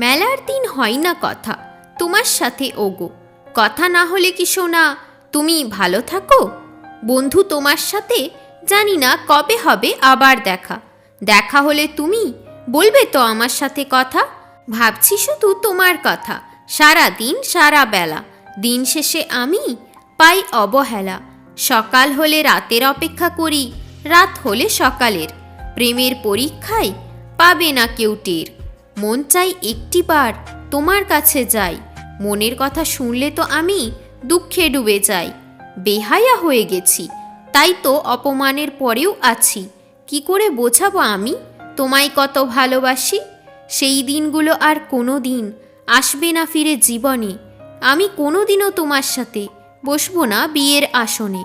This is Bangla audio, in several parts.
মেলার দিন হয় না কথা। তোমার সাথে ওগো। কথা না হলে কি শোনা তুমি ভালো থাকো? বন্ধু তোমার সাথে, জানি না কবে হবে আবার দেখা। দেখা হলে তুমি, বলবে তো আমার সাথে কথা? ভাবছি শুধু তোমার কথা। সারা দিন, সারা বেলা। দিন শেষে আমি পাই অবহেলা। সকাল হলে রাতের অপেক্ষা করি, রাত হলে সকালের। প্রেমের পরীক্ষায় পাবে না কেউ টের। মন চাই একটিবার তোমার কাছে যাই। মনের কথা শুনলে তো আমি দুঃখে ডুবে যাই। বেহায়া হয়ে গেছি, তাই তো অপমানের পরেও আছি। কি করে বোঝাবো আমি? তোমায় কত ভালোবাসি? সেই দিনগুলো আর কোনো দিন আসবে না ফিরে জীবনে। আমি কোনো দিনও তোমার সাথে বসবো না বিয়ের আসনে।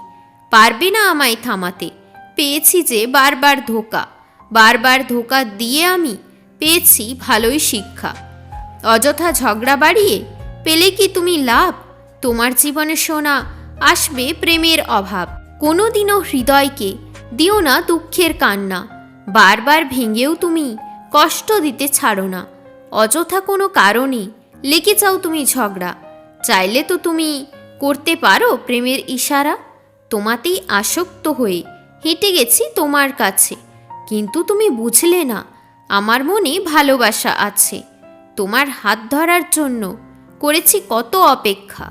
পারবে না আমায় থামাতে। পেয়েছি যে বারবার ধোকা। বারবার ধোকা দিয়ে আমি পেয়েছি ভালোই শিক্ষা। অযথা ঝগড়া বাড়িয়ে পেলে কি তুমি লাভ? তোমার জীবনে শোনা আসবে প্রেমের অভাব। কোনোদিনও হৃদয়কে দিও না দুঃখের কান্না। বারবার ভেঙেও তুমি কষ্ট দিতে ছাড়ো না। অযথা কোনো কারণে লেগে যাও তুমি ঝগড়া। চাইলে তো তুমি করতে পারো প্রেমের ইশারা। তোমাতেই আসক্ত হয়ে হেঁটে গেছি তোমার কাছে। কিন্তু তুমি বুঝলে না আমার মনে ভালোবাসা আছে। তোমার হাত ধরার জন্য করেছি কত অপেক্ষা।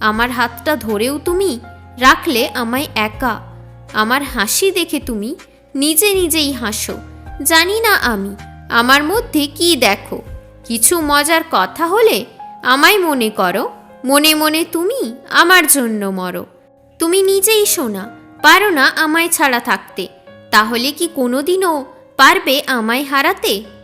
আমার হাতটা ধরেও তুমি রাখলে আমায় একা। আমার হাসি দেখে তুমি নিজে নিজেই হাসো। জানি না আমি, আমার মধ্যে কি দেখো। কিছু মজার কথা হলে আমায় মনে করো। মনে মনে তুমি আমার জন্য মরো। তুমি নিজেই শোনা, পারো না আমায় ছাড়া থাকতে। তাহলে কি কোনোদিনও পারবে আমায় হারাতে?